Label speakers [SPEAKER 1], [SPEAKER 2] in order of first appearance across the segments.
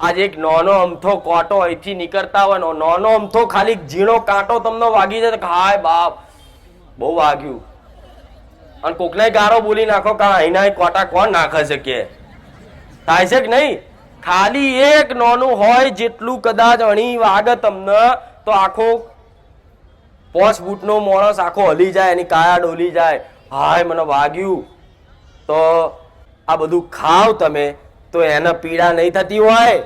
[SPEAKER 1] આજે એક નાનો અમથો કોટો અહીંથી નીકળતા હોય નાનો અમથો ખાલી ઝીણો કાંટો તમને વાગી જાય હાય બાપ. બહુ વાગ્યું. અને કોકને ગારો બોલી નાખો કે અહીંના અહીં કોટા કોણ નાખે છે કે? થાય છે કે નહીં? ખાલી એક નાનું હોય જેટલું કદાચ અણી વાગે તમને તો આખો પોચ ફૂટનો માણસ આખો હલી જાય, એની કાયા ડોલી જાય. હાય, મને વાગ્યું. તો આ બધું ખાવ તમે. તો એને પીડા નહીં થતી હોય?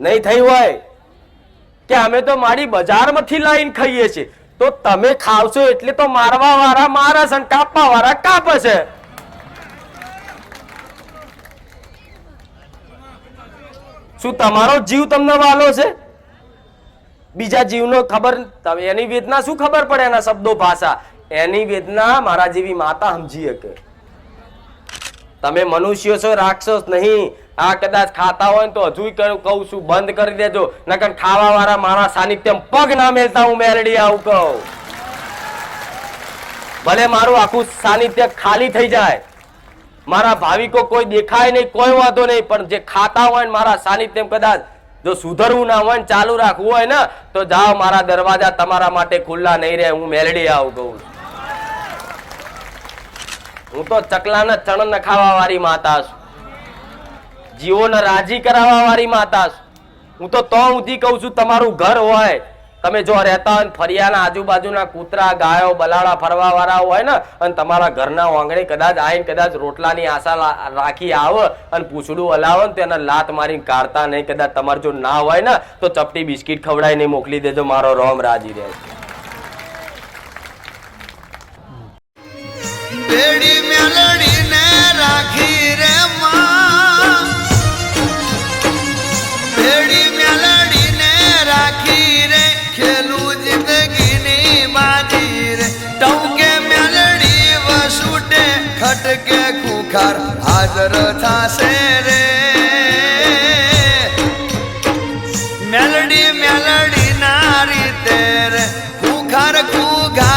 [SPEAKER 1] નહીં થઈ હોય? કે અમે તો મારી બજારમાંથી લાઈન ખાઈએ છીએ. તો તમે ખાવશો એટલે તો મારવા વાળા મારા છે કાપવા વાળા કાપે છે. શું તમારો જીવ તમને વાલો છે? બીજા જીવનો ખબર એની વેદના શું ખબર પડે એના શબ્દો ભાષા? એની વેદના મારા જેવી માતા સમજી શકે. તમે મનુષ્યો છો, રાક્ષસ નહીં. આ કદાચ ખાતા હોય તો હજુ કહું છું, બંધ કરી દેજો. નકર ખાવા વાળા મારા સાનિધ્યમ પગ ના મેલતા હું મેલડી આવું કહું. ભલે મારું આખું સાનિધ્ય ખાલી થઈ જાય. મારા ભાવિકો કોઈ દેખાય નહીં, કોઈ વાંધો નહીં, પણ જે ખાતા હોય મારા સાનિધ્યમ કદાચ જો સુધરવું ના હોય ચાલુ રાખવું હોય ને, તો જાઓ મારા દરવાજા તમારા માટે ખુલ્લા નહીં રહે, હું મેલડી આવું કહું છું. હું તો ચકલાના ચણ ન ખાવા વાળી માતા છું. જીવોને રાજી કરાવવા વાળી માતા છું. હું તો તો ઊંધી કહું છું, તમારું ઘર હોય, તમે જો રહેતા હોય ફરિયાના આજુબાજુના કૂતરા, ગાયો, બલાડા ફરવા વાળા હોય ને, અને તમારા ઘરના આંગણે કદાચ આવીને કદાચ રોટલાની આશા રાખી આવે અને પૂછડું હલાવે ને તેને લાત મારીને કાઢતા નહીં. કદાચ તમારે જો ના હોય ને, તો ચપટી બિસ્કિટ ખવડાવીને મોકલી દેજો, મારો રોમ રાજી રહે
[SPEAKER 2] બેડી મેલડીને રાખી રે માં. બેડી મેલડીને રાખી રે, ખેલું જિંદગીની બાજી રે. ટૌકે મેલડી વસુટે, ખટકે ખુખાર હાજર થાશે રે. મેલડી મેલડી ના રીતે રે, ખુખાર નારી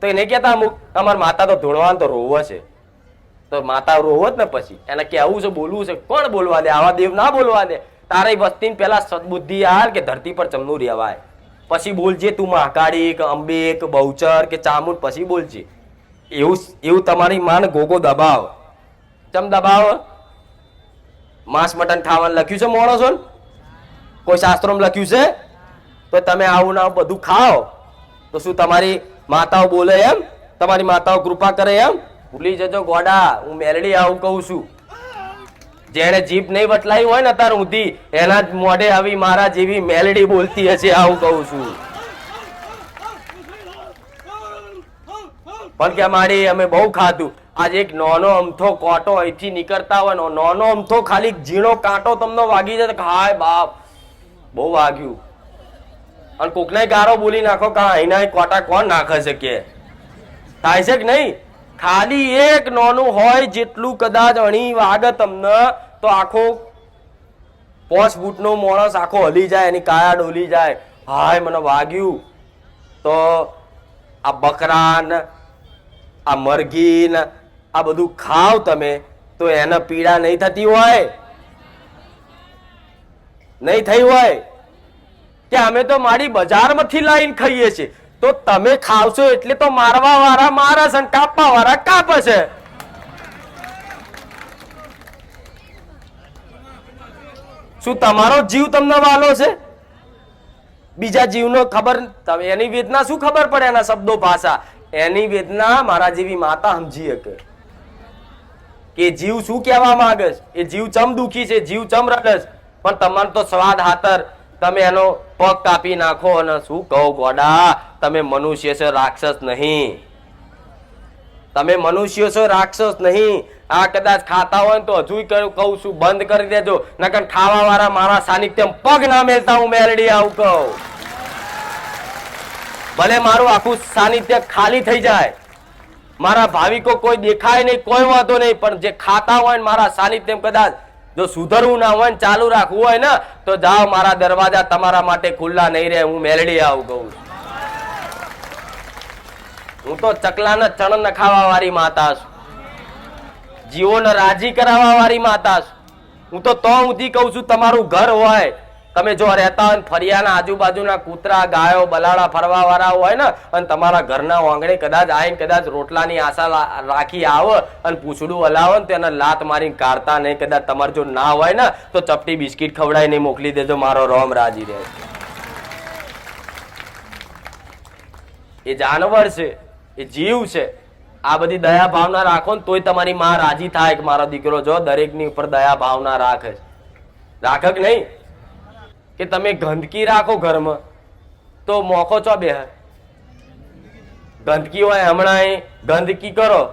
[SPEAKER 1] તો એને કહેતા અમુક, અમારા માતા તો ધોળવાન તો રોવે છે. તો માતા રોવો જ ને પછી. એને કેવું છે, બોલવું છે. કોણ બોલવા દે? આવા દેવ ના બોલવા દે. તારે વસ્તી પેલા સદબુદ્ધિ હાર કે ધરતી પર ચમનું રહેવાય. પછી બોલજે તું મહાકાળી કે અંબે કે બહુચર કે ચામુંડ, પછી બોલજે એવું એવું તમારી માન ગોગો દબાવ. ચમ દબાવ? માંસ મટન ખાવાનું લખ્યું છે માણસો કોઈ શાસ્ત્રોમાં લખ્યું છે? તો તમે આવું ના બધું ખાઓ. તો શું તમારી માતાઓ બોલે એમ, તમારી માતાઓ કૃપા કરે એમ. ભૂલી જજો ગોડા, હું મેલડી આવું કહું છું. જેણે જીભ નહીં વટલાઈ હોય ને તાર ઊંધી એના જ મોઢે આવી મારા જેવી મેલડી બોલતી હશે, આવું કહું છું. પણ કે મારી, અમે બહુ ખાધું. આજે એક નાનો અમથો કોટો અહીંથી નીકળતા હોય નાનો અમથો ખાલી ઝીણો કાંટો તમને વાગી જાય હાય બાપ, બહુ વાગ્યું. અને કોકને ગારો બોલી નાખો કે અહીંના અહીં કોટા કોણ નાખે છે કે? થાય છે કે નહીં? ખાલી એક નોનું હોય જેટલું કદાચ અણી વાગે તમને, તો આખો પોચ ફૂટનો માણસ આખો હલી જાય, એની કાયા ડોલી જાય. હાય, મને વાગ્યું. તો આ બકરાન, આ મરઘીન, આ બધું ખાવ તમે, તો એને પીડા નહીં થતી હોય. નહીં થઈ હોય. કે અમે તો મારી બજારમાંથી લાઈન ખાઈએ છીએ. તો તમે ખાવશો એટલે તો મારવા વાળા મારે છે કાપવા વાળા કાપે છે. શું તમારો જીવ તમને વાલો છે? બીજા જીવનો ખબર એની વેદના શું ખબર પડે એના શબ્દો ભાષા? એની વેદના મારા જેવી માતા સમજી શકે. કે જીવ શું કહેવા માંગે એ જીવ ચમ દુખી છે, જીવ ચમ રડે પણ તમારો તો સ્વાદ, હાતર, તમે એનો પગ કાપી નાખો અને શું કહો ગોડા? તમે મનુષ્ય છો, રાક્ષસ નહીં. તમે મનુષ્ય છો, રાક્ષસ નહીં. આ કદાચ ખાતા હોય તો હજુ કહું છું, બંધ કરી દેજો. નકર ખાવા વાળા મારા સાનિધ્યમ પગ ના મેલતા હું મેલડી આવું કહું. ભલે મારું આખું સાનિધ્ય ખાલી થઈ જાય. મારા ભાવિકો કોઈ દેખાય નહીં, કોઈ વાંધો નહીં, પણ જે ખાતા હોય મારા સાનિધ્યમ કદાચ જો સુધરવું ના હોય ને ચાલુ રાખવું હોય ને, તો જાઓ મારા દરવાજા તમારા માટે ખુલ્લા નહીં રહે, હું મેલડી આવું કહું હું તો ચકલાના ચણ નખાવા ખાવા વાળી માતા છું. જીવોને રાજી કરાવવા વાળી માતા છું. હું તો તો ઊંધી કહું છું, તમારું ઘર હોય તમે જો રહેતા હોય ફરિયાના આજુબાજુના કૂતરા, ગાયો, બલાડા ફરવા વાળા હોય ને, અને તમારા ઘરના આંગણે કદાચ આવીને કદાચ રોટલાની આશા રાખી આવે અને પૂછડું હલાવે ને તેને લાત મારીને કાઢતા નહીં. કદાચ તમારે જો ના હોય ને, તો ચપટી બિસ્કિટ ખવડાવીને મોકલી દેજો, મારો રોમ રાજી રહે. એ જાનવર છે, એ જીવ છે. આ બધી દયા ભાવના રાખો ને, તોય તમારી માં રાજી થાય કે મારો દીકરો જો દરેકની ઉપર દયા ભાવના રાખે રાખક નહીં? કે તમે ગંદકી રાખો ઘરમાં, તો મોકો ચો બે ગંદકી હોય હમણાં ગંદકી કરો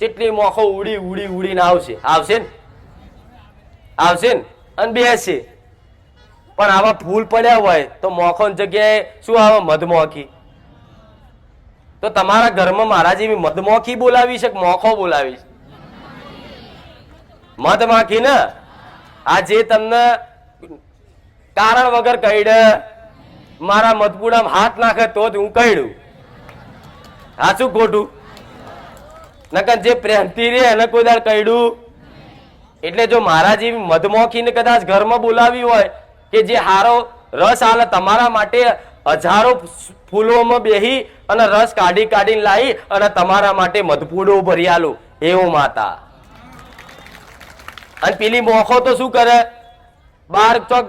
[SPEAKER 1] જેટલી મોખો ઉડી ઉડી, ઉડીને આવશે. આવશે ને? આવશે ને? અને બેસે. પણ આવા ફૂલ પડ્યા હોય તો મોખો જગ્યાએ શું આવે? મધમોખી. તો તમારા ઘરમાં મારા જેવી મધમોખી બોલાવી છે મોખો બોલાવી છે? મધમાખી ને? આ જે તમને કારણ વગર કહીડે મારા મધપુડામાં હાથ નાખે તો જ હું કહ્યું શું ખોટું? નકર જે પ્રેમથી રે એને કોઈ દાડ કહ્યું એટલે જો મારા જેવી મધમોખીને કદાચ ઘરમાં બોલાવી હોય કે જે હારો રસ આલે તમારા માટે હજારો ફૂલોમાં બેહી અને રસ કાઢી કાઢીને લાવી અને તમારા માટે મધપૂડો ભરી આલું. એવું માતા. અને પેલી મોખો તો શું કરે? બાર ચોક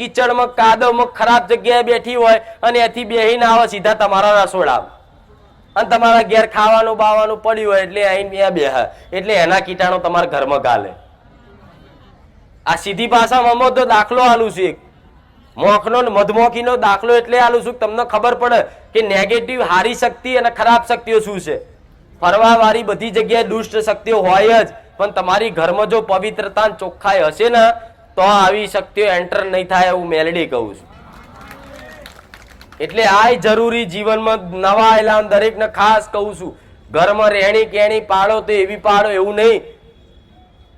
[SPEAKER 1] કિચડમાં, કાદવમાં ખરાબ જગ્યાએ બેઠી હોય અને એથી બેહીને આવે સીધા તમારા રસોડા અને તમારા ઘેર ખાવાનું બાવાનું પડ્યું હોય એટલે અહીં બે બેહ એટલે એના કીટાણુ તમારા ઘરમાં ગાલે. આ સીધી ભાષામાં અમો તો દાખલો આલું છું એક. મોખનો મધમોખીનો દાખલો એટલે આલું છું તમને ખબર પડે કે નેગેટિવ હારી શક્તિ અને ખરાબ શક્તિઓ શું છે? ફરવા વાળી બધી જગ્યાએ દુષ્ટ શક્તિઓ હોય જ, પણ તમારી ઘરમાં જો પવિત્રતા ચોખ્ખાઈ હશે ને તો આવી શક્તિઓ એન્ટર નહીં થાય એવું મેલડી કહું છું. એટલે આ જરૂરી જીવનમાં નવા આયેલા દરેકને ખાસ કહું છું. ઘરમાં રહેણી કેણી પાડો તો એવી પાડો એવું નહીં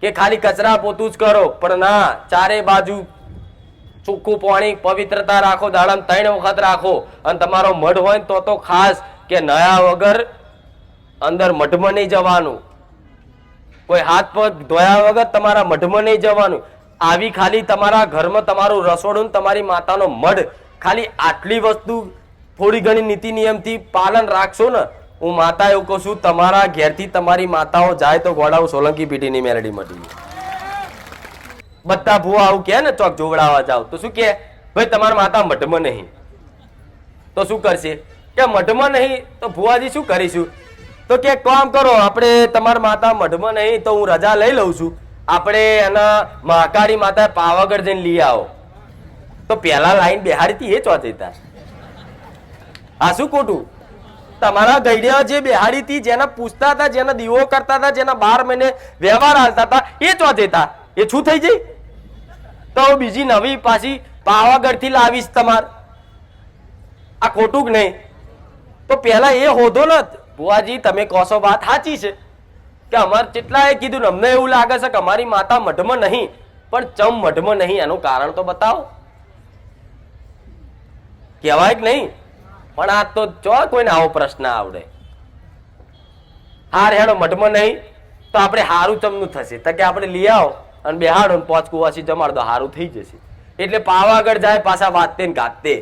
[SPEAKER 1] કે ખાલી કચરા પોતું જ કરો. પણ ના, ચારે બાજુ ચોખ્ખું પાણી, પવિત્રતા રાખો, દાડામાં ત્રણ વખત રાખો. અને તમારો મઢ હોય તો તો ખાસ કે નયા વગર અંદર મઢમાં નહીં જવાનું. કોઈ હાથ પગ ધોયા વગર તમારા મઢમાં નહીં જવાનું. આવી ખાલી તમારા ઘરમાં તમારું રસોડું તમારી માતાનો મઢ. ખાલી આટલી વસ્તુ થોડી ઘણી નીતિ નિયમથી પાલન રાખશો ને, હું માતા એવું કહું છું, તમારા ઘેરથી તમારી માતાઓ જાય તો ગોડાઉ સોલંકી પીટીની મેલડી મટી બધા ભૂવા આવું કે ને, ચોક જોવડાવવા જાવ તો શું કે ભાઈ, તમારા માતા મઢમાં નહીં. તો શું કરશે? કે મઢમાં નહીં? તો ભુવાજી શું કરીશું? તો કે કામ કરો, આપણે તમારા માતા મઢમાં નહીં તો હું રજા લઈ લઉં છું. આપણે એના મહાકાળી માતા પાવાગઢ જઈને લઈ આવો. તો પહેલા લાઈન હતી એ ચોથી હતા આ શું ખોટું? તમારા ગઈડિયા જે બિહારી હતી, જેને પૂછતા હતા, જેને દીવો કરતા હતા, જેના બાર મહિને વ્યવહાર હાલતા હતા, એ ચોથે હતા એ શું થઈ જઈ તો હું બીજી નવી પાછી પાવાગઢથી લાવીશ તમાર. આ ખોટું કે નહીં? તો પેલા એ હોધો ને બુઆજી તમે કહો છો વાત સાચી છે. કે અમારે કેટલાએ કીધું અમને એવું લાગે છે કે અમારી માતા મઢમાં નહીં, પણ ચમ મઢમાં નહીં, એનું કારણ તો બતાવો. કહેવાય કે નહીં? પણ આ તો ચો કોઈને આવો પ્રશ્ન આવડે. હાર હેડો, મઢમાં નહીં, તો આપણે હારું ચમનું થશે. તો કે આપણે લઈ આવો અને બેહાડો ને પોચ કુવાસી જમાડ દો હારું થઈ જશે. એટલે પાવાગઢ જાય પાછા વાતે ને ગાતે.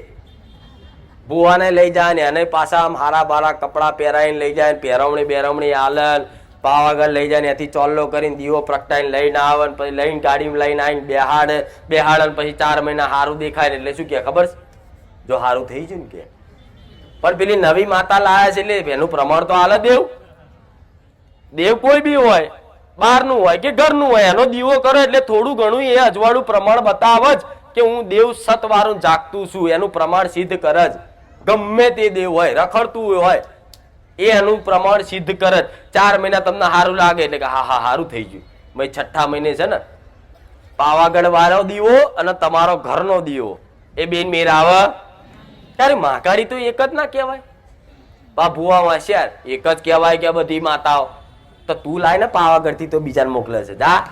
[SPEAKER 1] ભુવાને લઈ જાય ને એને પાછા આમ હારા બારા કપડા પહેરાવીને લઈ જાય પહેરવણી બેરવણી આલન પાવાગઢ લઈ જાય ને એથી ચોલ્લો કરીને દીવો પ્રગટાઈને લઈને આવે ને પછી લઈને ગાડીમાં લઈને આવીને બેહાડે બેહાડે પછી ચાર મહિના સારું દેખાય એટલે શું કે ખબર છે? જો સારું થઈ ગયું ને કે. પણ પેલી નવી માતા લાયા છે એટલે એનું પ્રમાણ તો હાલ દેવ. દેવ કોઈ બી હોય, બહારનું હોય કે ઘરનું હોય, એનો દીવો કરો એટલે થોડું ઘણું એ અજવાળું પ્રમાણ બતાવે જ કે હું દેવ સતવારું જાગતું છું, એનું પ્રમાણ સિદ્ધ કરે જ. ગમે તે દેવ હોય, રખડતું હોય એ અનુપ્રમાણ સિદ્ધ કરે જ ચાર મહિના તમને સારું લાગે એટલે કે હા હા સારું થઈ ગયું. ભાઈ છઠ્ઠા મહિને છે ને, પાવાગઢ વાળો દીવો અને તમારો ઘરનો દીવો. એ બેન મેર આવે. ત્યારે મહાકાળી તો એક જ ના કહેવાય. બા, ભુવા એક જ કહેવાય કે બધી માતાઓ. તો તું લાય ને પાવાગઢથી તો બીજાને મોકલે છે. જા.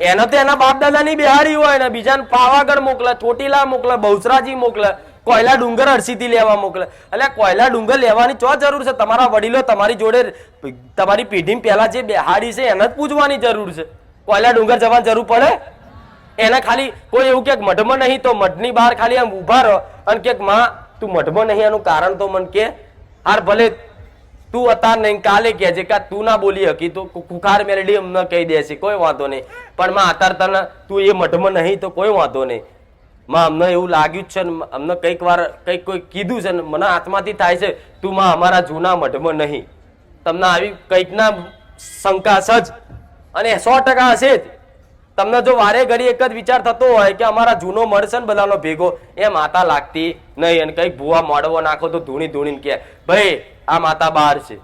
[SPEAKER 1] એને તો એના બાપ દાદાની બિહારી હોય ને બીજાને પાવાગઢ મોકલે, ચોટીલા મોકલે, બહુચરાજી મોકલે. કોયલા ડુંગર અરસીથી લેવા મોકલે. એટલે કોયલા ડુંગર લેવાની ચો જરૂર છે? તમારા વડીલો તમારી જોડે તમારી પેઢી પહેલા જે બેહાડી છે, એને જ પૂછવાની જરૂર છે. કોયલા ડુંગર જવાની જરૂર પડે? એને ખાલી કોઈ એવું કે મઢમાં નહીં તો મઢની બહાર ખાલી આમ ઊભા રહો અને કે માં, તું મઢમાં નહીં, એનું કારણ તો મન કે, હાર ભલે તું અતાર નહીં, કાલે કે છે કે તું ના બોલી હકી, તો કુખાર મેલડી અમને કહી દેશે, કોઈ વાંધો નહીં. પણ માં અત્યાર તને તું એ મઢમાં નહીં તો કોઈ વાંધો નહીં. માં, અમને એવું લાગ્યું જ છે ને અમને કંઈક વાર, કંઈક કોઈ કીધું છે ને, મને હાથમાંથી થાય છે, તું માં અમારા જૂના મઢમાં નહીં. તમને આવી કંઈકના શંકા છે જ. અને સો ટકા હશે જ. તમને જો વારે ઘડી એક જ વિચાર થતો હોય કે અમારા જૂનો મળશે ને બધાનો ભેગો, એ માતા લાગતી નહીં અને કંઈક ભૂવા મોડવો નાખો તો ધૂણી ધૂણીને કે ભાઈ, આ માતા બહાર છે.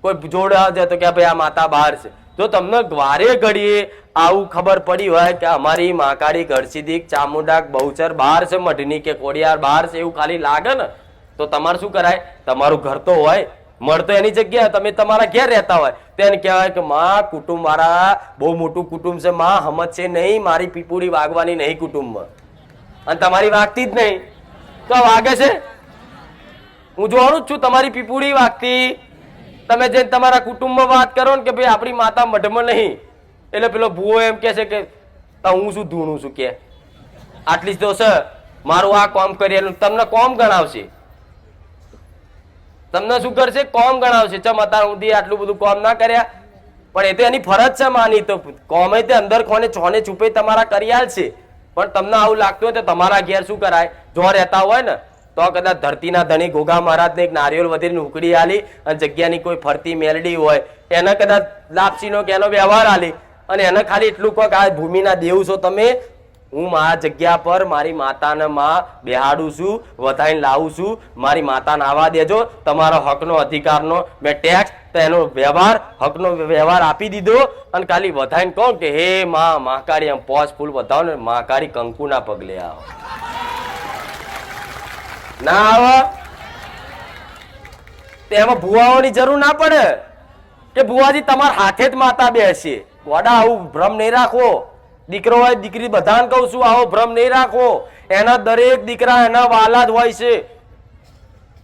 [SPEAKER 1] કોઈ જોડા જાય તો કે, ભાઈ, આ માતા બહાર છે. જો તમને વારે ઘડીએ આવું ખબર પડી હોય કે અમારી મહાકાળી ઘરસીદીક ચામુંડાક બહુચર બહાર છે મઢની કે કોડિયાર બહાર છે એવું ખાલી લાગે ને, તો તમારે શું કરાય? તમારું ઘર તો હોય, મળતો એની જગ્યાએ. તમે તમારા ઘેર રહેતા હોય. તેને કહેવાય કે માં, કુટુંબ મારા, બહુ મોટું કુટુંબ છે. માં, હમત છે નહીં, મારી પીપુડી વાગવાની નહીં કુટુંબમાં. અને તમારી વાગતી જ નહીં. તો વાગે છે? હું જોવાનું જ છું, તમારી પીપુડી વાગતી. તમે જે તમારા કુટુંબમાં વાત કરો ને કે ભાઈ આપણી માતા મઢમાં નહીં. એટલે પેલો ભૂવો એમ કે છે કે, "તો હું શું ધૂણું છું કે? આટલી જ તો છે, મારું આ કોમ કરી તમને કોમ ગણાવશે. તમને શું કરશે? કોમ ગણાવશે. ચમ અત્યારે સુધી આટલું બધું કોમ ના કર્યા? પણ એ તો એની ફરજ છે માની, તો કોમે તે અંદર કોને છોને છુપે તમારા કર્યા છે. પણ તમને આવું લાગતું હોય તો તમારા ઘેર શું કરાય? જો રહેતા હોય ને, તો કદાચ ધરતીના ધણી ગોગા મહારાજને એક નારિયેળ વધીને ઉકડી આલી અને જગ્યાની કોઈ ફરતી મેલડી હોય. એને કદાચ લાપસીનો કે એનો વ્યવહાર આલી. અને એને ખાલી એટલું કહો કે આ ભૂમિના દેવ છો તમે. હું મારા જગ્યા પર, મારી માતાને માં બેહાડું છું, વધાઈને લાવું છું. મારી માતાને આવવા દેજો. તમારો હકનો અધિકારનો. મેં ટેક્સ તો એનો વ્યવહાર, હકનો વ્યવહાર આપી દીધો. અને ખાલી વધાઈને કહું કે, હે માં, મહાકાળી, આમ પોચ ફૂલ વધાવો ને, મહાકાળી કંકુના પગલે આવો. ના આવો. તેમાં ભુવાઓની જરૂર ના પડે. કે ભુવાજી તમારા હાથે જ માતા બેસી. ગોડા આવું ભ્રમ નહીં રાખો. દીકરો હોય, દીકરી બધાને કહું છું, આવો ભ્રમ નહીં રાખો. એના દરેક દીકરા એના વાલા જ હોય છે.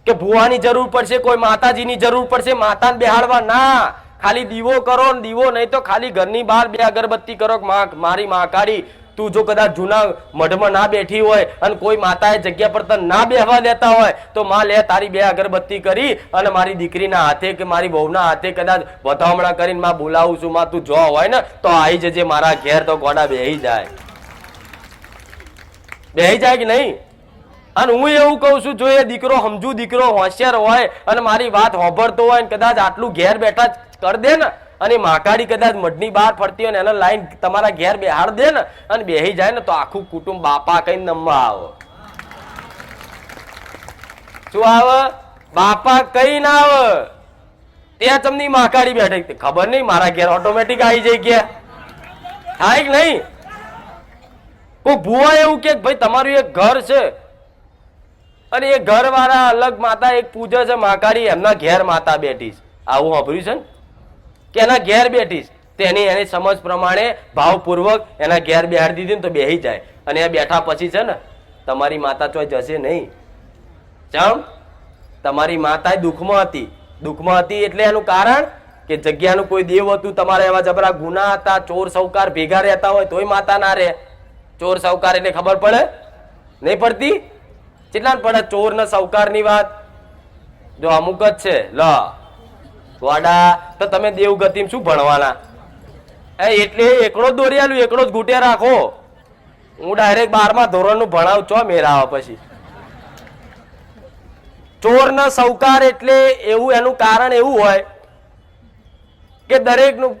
[SPEAKER 1] કે ભુવાની જરૂર પડશે, કોઈ માતાજીની જરૂર પડશે, માતાને બેહાડવા ના. ખાલી દીવો કરો ને દીવો, નહીં તો ખાલી ઘરની બહાર બે અગરબત્તી કરો મારી માં કાળી. તું જો કદાચ જૂના મઢમાં ના બેઠી હોય અને કોઈ માતાએ જગ્યા પર તને ના બેહવા દેતા હોય, તો માં લે, તારી બે અગરબત્તી કરી અને મારી દીકરીના હાથે કે મારી વહુના હાથે કદાચ વધામણા કરીને માં બોલાવું છું, માં તું જો હોય ને, તો આવી જજે મારા ઘેર, તો ગોડા બેહી જાય. બેહી જાય કે નહીં? અને હું એવું કહું છું, જો એ દીકરો સમજુ દીકરો હોશિયાર હોય અને મારી વાત હોભળતો હોય કદાચ આટલું ઘેર બેઠા કરી દે ને અને માકાડી કદાચ મઢની બહાર ફરતી હોય ને એને લાઈન તમારા ઘેર બેહાડ દે ને અને બેહી જાય ને તો આખું કુટુંબ બાપા કઈ નમવા આવો. શું આવે? બાપા કઈ ના આવે? ત્યાં તમને માકાડી બેઠી. ખબર નહીં મારા ઘેર ઓટોમેટિક આવી જાય ગયા થાય કે નહીં? કોઈ ભૂવા એવું કે ભાઈ તમારું એક ઘર છે. અને એ ઘરવાળા અલગ માતા એક પૂજે છે, માકાડી એમના ઘેર માતા બેઠી છે. આવું સાંભળ્યું છે ને? કે એના ઘેર બેઠીશ તેની એની સમજ પ્રમાણે ભાવપૂર્વક એના ઘેર બેહાડી દીધી ને તો બેહી જાય. અને એ બેઠા પછી છે ને, તમારી માતા ચોય જશે નહીં. ચમ તમારી માતા દુઃખમાં હતી. દુઃખમાં હતી એટલે એનું કારણ કે જગ્યાનું કોઈ દેવ હતું, તમારા એવા જબરા ગુના હતા, ચોર સૌકાર ભેગા રહેતા હોય તોય માતા ના રહે. ચોર સૌકાર એટલે ખબર પડે? નહીં પડતી? કેટલા પડે? ચોર ને સૌકારની વાત? જો અમુક જ છે. લ. વાડા, તો તમે દેવગતિ શું ભણવાના? એ એટલે એકડો જ દોરી આલું એકડો જ ઘૂંટે રાખો. હું ડાયરેક્ટ બારમા ધોરણનું ભણાવું છો મેરાવા પછી? ચોર ને સૌકાર એટલે એવું, એનું કારણ એવું હોય કે દરેકનું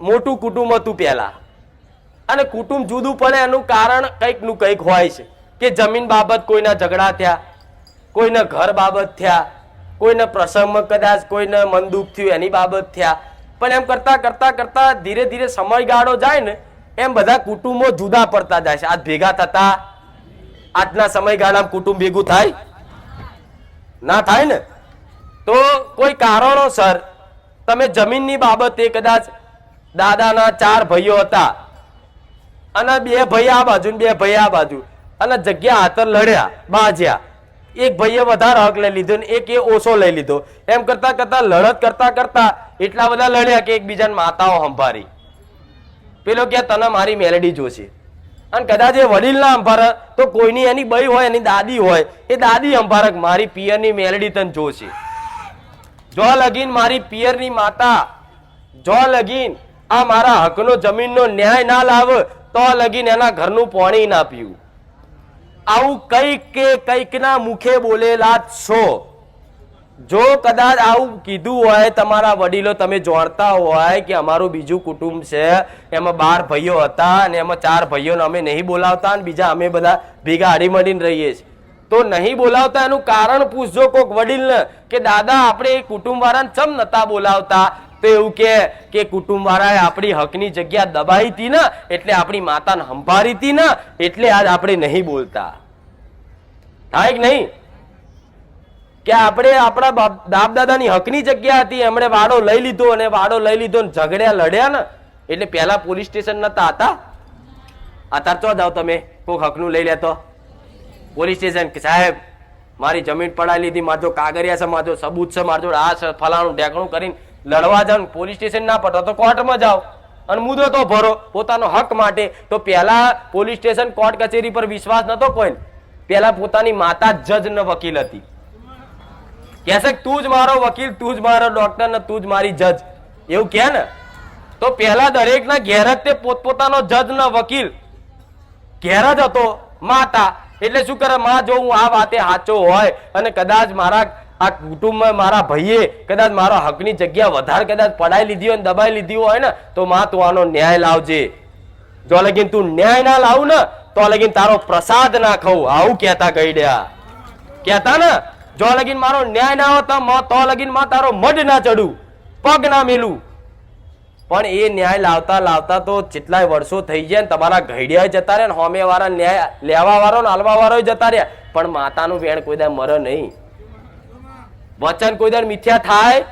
[SPEAKER 1] મોટું કુટુંબ હતું પહેલાં. અને કુટુંબ જુદું પડે, એનું કારણ કંઈકનું કંઈક હોય છે. કે જમીન બાબત કોઈના ઝઘડા થયા, કોઈના ઘર બાબત થયા કોઈને પ્રસંગમાં કદાચ કોઈને મન દુઃખ થયું, એની બાબત થયા. પણ એમ કરતાં કરતાં કરતાં ધીરે ધીરે સમયગાળો જાય ને, એમ બધા કુટુંબો જુદા પડતા જાય છે. આજ ભેગા થતા, આજના સમયગાળામાં કુટુંબ ભેગું થાય? ના થાય ને? તો કોઈ કારણોસર તમે જમીનની બાબતે કદાચ દાદાના ચાર ભાઈઓ હતા અને બે ભાઈ આ બાજુ બે ભાઈ આ બાજુ અને જગ્યા હાથર લડ્યા બાજ્યા એક ભાઈએ વધારે હક લઈ લીધો ને એક એ ઓછો લઈ લીધો. એમ કરતા કરતા, લડત કરતા કરતા એટલા બધા લડ્યા કે એકબીજાને માતાઓ સંભારી પેલો કે, તને મારી મેલેડી જોશે. અને કદાચ એ વડીલ ના અંભારે તો કોઈની એની બઈ હોય, એની દાદી હોય, એ દાદી અંભારક મારી પિયરની મેલેડી તને જોશે. જો લગીન મારી પિયરની માતા, જો લગીન આ મારા હકનો જમીનનો ન્યાય ના લાવ, તો લગીન એના ઘરનું પાણી ના પીવું. આવું કંઈક કે કંઈકના મુખે બોલેલા છો. જો કદાચ આવું કીધું હોય તમારા વડીલો તમે જાણતા હોય કે અમારું બીજું કુટુંબ છે, એમાં બાર ભાઈઓ હતા અને એમાં ચાર ભાઈઓને અમે નહીં બોલાવતા અને બીજા અમે બધા ભેગા હળીમળીને રહીએ છીએ. તો નહીં બોલાવતા એનું કારણ પૂછજો કોક વડીલને કે, દાદા, આપણે એ કુટુંબવાળાને ચમ નતા બોલાવતા? તો એવું કે કે કુટુંબવાળાએ આપણી હકની જગ્યા દબાઈ હતી ને, એટલે આપણી માતાને સંભાળી હતી ને, એટલે આજ આપણે નહીં બોલતા. થાય કે નહીં? કે આપણે આપણા બાપ- દાદાની હકની જગ્યા હતી, એમણે વાડો લઈ લીધો અને વાડો લઈ લીધો ને ઝઘડ્યા, લડ્યા ને, એટલે પહેલા પોલીસ સ્ટેશન નતા હતા? અત્યારે ચો જાઓ તમે, કોઈક હકનું લઈ લેતો. પોલીસ સ્ટેશન કે સાહેબ, મારી જમીન પડાવી લીધી મારજો કાગરિયા છે મારજો સબૂત છે મારજો આ ફલાણું ઢેકણું કરીને લડવા જાવ પોલીસ સ્ટેશન ના પડતો તો કોર્ટમાં જાઓ. અને મુદ્દો તો ભરો પોતાનો હક માટે. તો પહેલા પોલીસ સ્ટેશન કોર્ટ કચેરી પર વિશ્વાસ નતો કોઈ પહેલા પોતાની માતા જજ ને વકીલ હતી. કહેશે તું જ મારો વકીલ, તું જ મારો ડોક્ટર ને તું જ મારી જજ. એવું કે ને? તો પહેલા દરેકના ઘેર જ તે પોતપોતાનો જજ ન વકીલ. ઘેર જ હતો માતા. એટલે શું કરે? માં, જો હું આ વાતે સાચો હોય અને કદાચ મારા આ કુટુંબમાં મારા ભાઈએ કદાચ મારા હકની જગ્યા વધારે કદાચ પડાઈ લીધી હોય ને દબાઈ લીધી હોય ને, તો માં તું આનો ન્યાય લાવજે. જો લગીન તું ન્યાય ના લાવ ને, તો લગીન તારો પ્રસાદ ના ખાઉં. આવું કહેતા કહી દયા. કહેતા ને, જો લગીન મારો ન્યાય ના હોત તો લગીનમાં તારો મઢ ના ચડું, પગ ના મેલું. પણ એ ન્યાય લાવતા લાવતા તો કેટલાય વર્ષો થઈ ગયા ને, તમારા ઘડિયા જતા રહ્યા ને હોમે વાળા ન્યાય લેવા વાળો ને હાલવા વાળો જતા રહ્યા. પણ માતાનું વેણ કોઈ દે મરે નહીં. વચન કોઈ દર મિથ્યા થાય?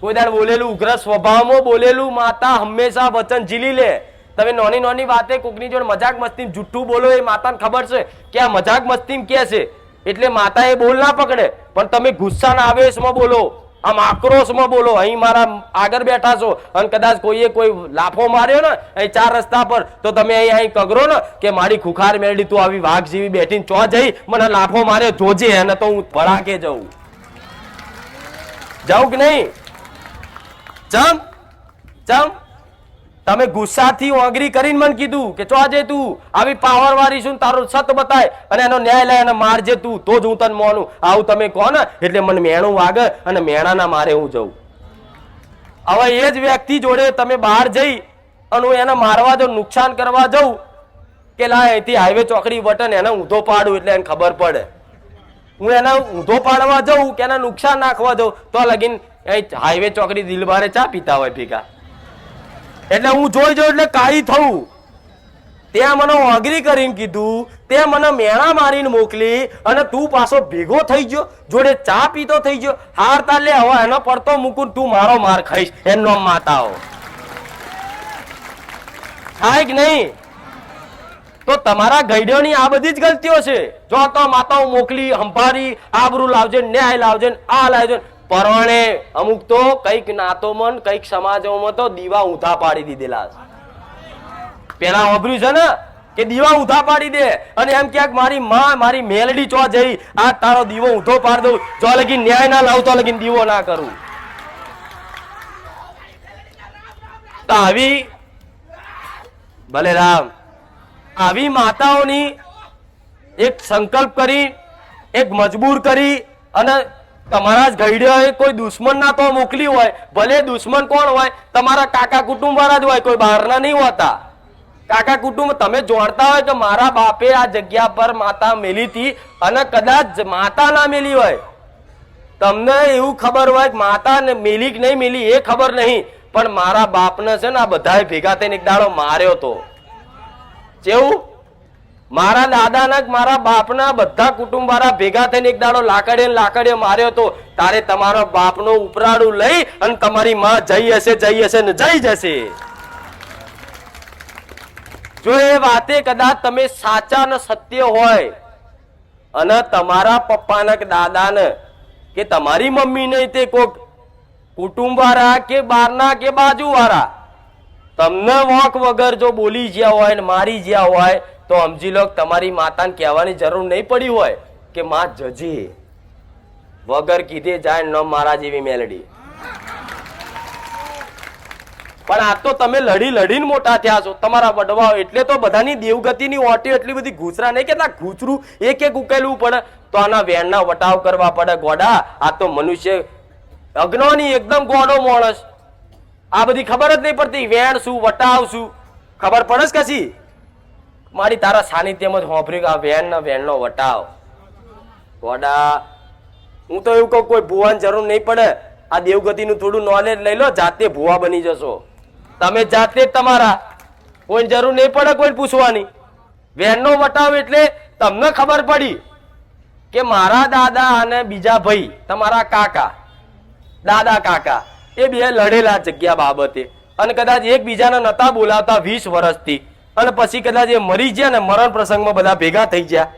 [SPEAKER 1] કોઈ દાડ બોલેલું ઉગ્ર સ્વભાવમાં બોલેલું માતા હંમેશા વચન ઝીલી લે. તમે નાની નાની વાતે કોકની જોડે મજાક મસ્તી જુઠ્ઠું બોલો એ માતાને ખબર છે કે આ મજાક મસ્તી કે છે? એટલે માતા એ બોલ ના પકડે. પણ તમે ગુસ્સાના આવેશમાં બોલો, આમ આક્રોશમાં બોલો, અહીં મારા આગળ બેઠા છો. અને કદાચ કોઈએ કોઈ લાફો માર્યો ને અહીં ચાર રસ્તા પર, તો તમે અહીં અહીં કગરો ને કે મારી ખુખાર મેળડી તું આવી વાઘ જેવી બેઠીને ચો જઈ, મને લાફો માર્યો, જોજે એને તો હું ભડાકે જઉં. જાઉં કે નહીં? ચમ ચમ. તમે ગુસ્સાથી ઓગરી કરીને મને કીધું કે ચો આજે તું આવી પાવર વાળી છું તારો સત બતાય અને એનો ન્યાય લે અને મારજે તું, તો જ હું તને મોનું. આવું તમે કહો એટલે મને મેણું વાગે અને મેણાના મારે હું જઉં. હવે એ જ વ્યક્તિ જોડે તમે બહાર જઈ અને હું એને મારવા જાઉં, નુકસાન કરવા જાઉં, કે લા અહીંથી હાઈવે ચોકડી વટન એને ઊંધો પાડું એટલે એને ખબર પડે. હું એને ઊંધો પાડવા જઉં કે એને નુકસાન નાખવા જઉં, તો લગીન એ હાઈવે ચોકડી દિલબારે ચા પીતા હોય ભેગા. એટલે હું જોઈ જોઉં એટલે કાળી થવું ત્યાં મને અઘરી કરીને કીધું, તે મને મેણા મારીને મોકલી અને તું પાછો ભેગો થઈ ગયો, જોડે ચા પીતો થઈ ગયો. હાર તાર લે, હવે એનો પડતો મૂકું તું મારો માર ખાઈશ. એમનો માતાઓ. થાય કે નહીં? તો તમારા ગઈડોની આ બધી જ ગલતીઓ છે. જો તો માતાઓ મોકલી, હંભારી, આબરૂ લાવજે, ન્યાય લાવજે, આ લાવજે. પરવાણે અમુક તો કંઈક નાતોમાં કંઈક સમાજોમાં તો દીવા ઊંધા પાડી દીધેલા છે. પેલા વાપર્યું છે ને, કે દીવા ઊંધા પાડી દે. અને એમ ક્યાંક મારી માં, મારી મેલડી ચો જઈ, આ તારો દીવો ઊંધો પાડી દઉં. જો લગી ન્યાય ના લાવતો લગી દીવો ના કરું. તો આવી, ભલે રામ. આવી માતાઓની એક સંકલ્પ કરી, એક મજબૂર કરી અને તમારા જ ઘડિયાએ કોઈ દુશ્મન ના તો મોકલી હોય, ભલે દુશ્મન કોણ હોય, તમારા કાકા કુટુંબ વાળા જ હોય, કોઈ બહારના નહીં હોતા. કાકા કુટુંબ, તમે જોણતા હોય કે મારા બાપે આ જગ્યા પર માતા મેલી હતી અને કદાચ માતા ના મેલી હોય. તમને એવું ખબર હોય કે માતા મેલી કે નહીં મેલી એ ખબર નહીં, પણ મારા બાપને છે ને આ બધાએ ભેગા થઈને એક દાડો માર્યો તો. કેવું મારા દાદાના મારા બાપના બધા કુટુંબ વાળા ભેગા થઈને એક દાડો લાકડીએ ને લાકડીએ માર્યો હતો. તારે તમારો બાપનો ઉપરાડું લઈ અને તમારી માં જઈ હશે જઈ હશે ને જઈ જશે. જો એ વાતે કદાચ તમે સાચા ને સત્ય હોય અને તમારા પપ્પાને કે દાદાને કે તમારી મમ્મીને તે કોક કુટુંબવાળા કે બારના કે બાજુવાળા તમને વોક વગર જો બોલી ગયા હોય ને મારી ગયા હોય, તો સમજી લો તમારી માતાને કહેવાની જરૂર નહીં પડી હોય કે માં જજે. વગર કીધે જાય ન મારા જેવી મેલડી. પણ આ તો તમે લડી લડીને મોટા થયા છો. તમારા વડવાઓ એટલે તો બધાની દેવગતિની ઓટી એટલી બધી ઘૂસરા નહીં કેટલા ઘૂસરું, એક એક ઉકેલવું પડે. તો આના વેણના વટાવ કરવા પડે ગોડા. આ તો મનુષ્ય અજ્ઞાની એકદમ ગોડો માણસ. આ બધી ખબર જ નહીં પડતી. વેણ શું, વટાવ શું? ખબર પડે જ કશી? મારી તારા સાનિધ્યમાં જ હોંભરી આ વેણ ને વેણનો વટાવ. વડા, હું તો એવું કહું, કોઈ ભુવાની જરૂર નહીં પડે. આ દેવગતિનું થોડું નોલેજ લઈ લો, જાતે ભુવા બની જશો. તમે જાતે જ તમારા. કોઈ જરૂર નહીં પડે કોઈ પૂછવાની. વેણનો વટાવ એટલે તમને ખબર પડી કે મારા દાદા અને બીજા ભાઈ, તમારા કાકા, દાદા કાકા એ બે લડેલા જગ્યા બાબતે. અને કદાચ એકબીજાને નતા બોલાવતા વીસ વર્ષથી. અને પછી કદાચ એ મરી ગયા ને મરણ પ્રસંગમાં બધા ભેગા થઈ ગયા.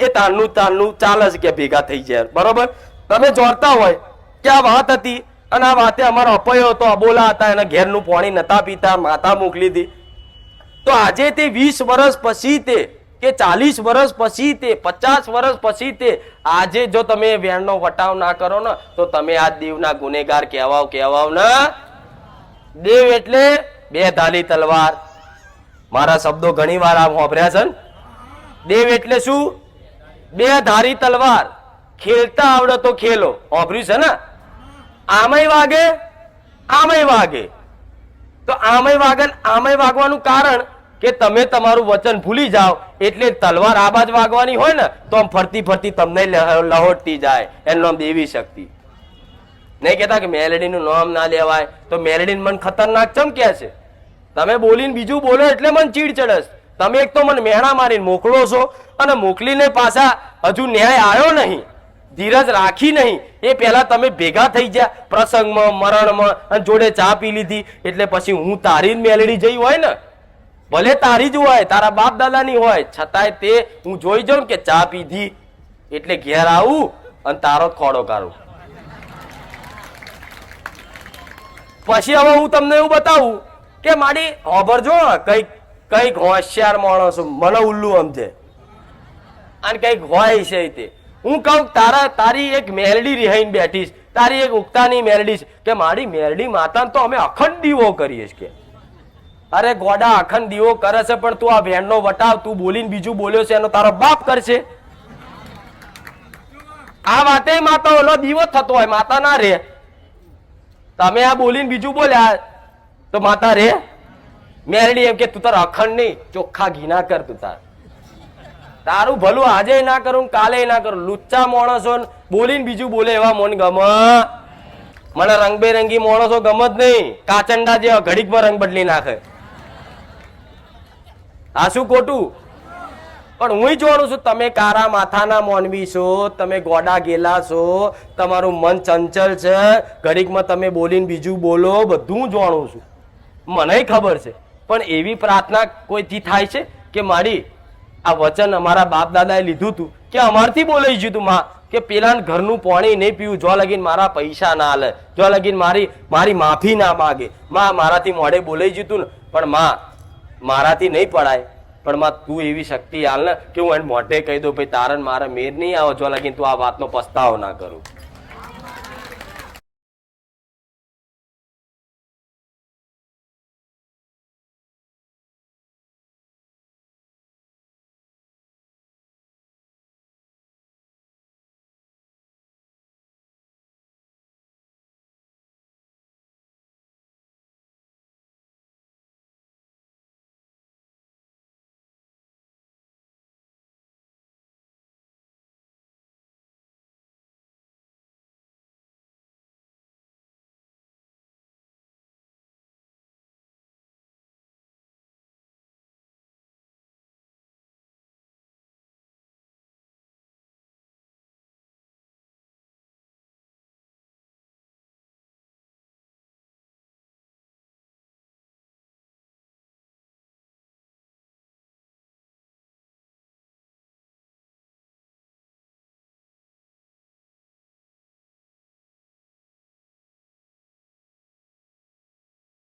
[SPEAKER 1] એ તાનનું તાનનું ચાલે છે કે ભેગા થઈ જાય બરોબર? તમે જોડતા હોય કે આ વાત હતી અને આ વાતે અમારો અપયો હતો, અબોલા હતા, એના ઘેરનું પાણી નતા પીતા, માતા મોકલી હતી તો આજે તે વીસ વર્ષ પછી તે કે ચાલીસ વર્ષ પછી તે, પચાસ વર્ષ પછી તે, આજે જો તમે વેણનો વટાવ ના કરો ને, તો તમે આ દેવના ગુનેગાર કહેવાવ કહેવાવ ને? દેવ એટલે બે ધાલી તલવાર. મારા શબ્દો ઘણી વાર આમ વાપર્યા છે દેવ એટલે શું? બે ધારી તલવાર. ખેલતા આવડે તો ખેલો. વાપર્યું છે ને? આમય વાગે? આમય વાગે. તો આમય વાગે આમય વાગવાનું કારણ કે તમે તમારું વચન ભૂલી જાઓ, એટલે તલવાર આ બાજ વાગવાની હોય ને, તો આમ ફરતી ફરતી તમને લહ- લહોટતી જાય. એનું નામ દેવી શક્તિ. નહીં કહેતા કે મેલેડીનું નામ ના લેવાય. તો મેલેડીન મન ખતરનાક ચમ કે છે? તમે બોલીને બીજું બોલો એટલે મન ચીડ ચડસ. તમે એક તો મને મેણા મારીને મોકલો છો અને મોકલીને પાછા હજુ ન્યાય આવ્યો નહીં. ધીરજ રાખી નહીં. એ પહેલા તમે ભેગા થઈ ગયા પ્રસંગમાં, મરણમાં, અને જોડે ચા પી લીધી. એટલે પછી હું તારી મેલડી જઈ હોય ને ભલે તારી જ હોય, તારા બાપ દાદાની હોય, છતાંય તે હું જોઈ જાઉં કે ચા પીધી. એટલે ઘેર આવું અને તારો જ ખોડો કાઢું. પછી હવે હું તમને એવું બતાવું કે મારી હોભરજો કંઈક કંઈક હોશિયાર માણસ, મને ઉલ્લુ સમજે. અને કંઈક હોય છે તે. હું કહું તારા, તારી એક મેરડી રિહાઈને બેઠીશ તારી એક ઉગતાની મેરડી છે. કે મારી મેરડી માતાને તો અમે અખંડ દીવો કરીએ છીએ. કે અરે ગોડા, અખંડ દીવો કરે છે, પણ તું આ વેણનો વટાવ, તું બોલીને બીજું બોલ્યો છે, એનો તારો બાપ કરશે. આ વાતે માતા ઓલો દીવો થતો હોય, માતા ના રે. તમે આ બોલીને બીજું બોલ્યા, તો માતા રે, મેરડી એમ કે તું તાર અખંડ નહીં, ચોખ્ખા ઘી ના કર તું તાર. તારું ભલું આજે ના કરું, કાલે ના કરું, લુચ્ચા માણસો બોલીને બીજું બોલે એવા મોન ગમ. મને રંગબેરંગી માણસો ગમત નહીં. કાચંડા જેવા ઘડીકમાં રંગ બદલી નાખે. આ શું ખોટું? પણ હું જોડું છું, તમે કારા માથાના મોનવી છો, તમે ગોડા ગેલા છો, તમારું મન ચંચલ છે, ઘડીકમાં તમે બોલીને બીજું બોલો, બધું જાણું છું. મને ખબર છે, પણ એવી પ્રાર્થના કોઈથી થાય છે કે મારી આ વચન અમારા બાપ દાદાએ લીધું હતું કે અમારથી બોલાઈ ગયું હતું માં, કે પેલા ઘરનું પાણી નહીં પીવું જો લગીન મારા પૈસા ના લે જો લગીન મારી મારી માફી ના માગે. માં, મારાથી મોડે બોલાઈ ગયું હતું ને, પણ માં મારાથી નહીં પડાય. પણ માં તું એવી શક્તિ હાલ ને કે હું એને મોઢે કહી દઉં, ભાઈ તારન મારા મેર નહીં આવો જો લાગીને તું આ વાતનો પસ્તાવો ના કરું.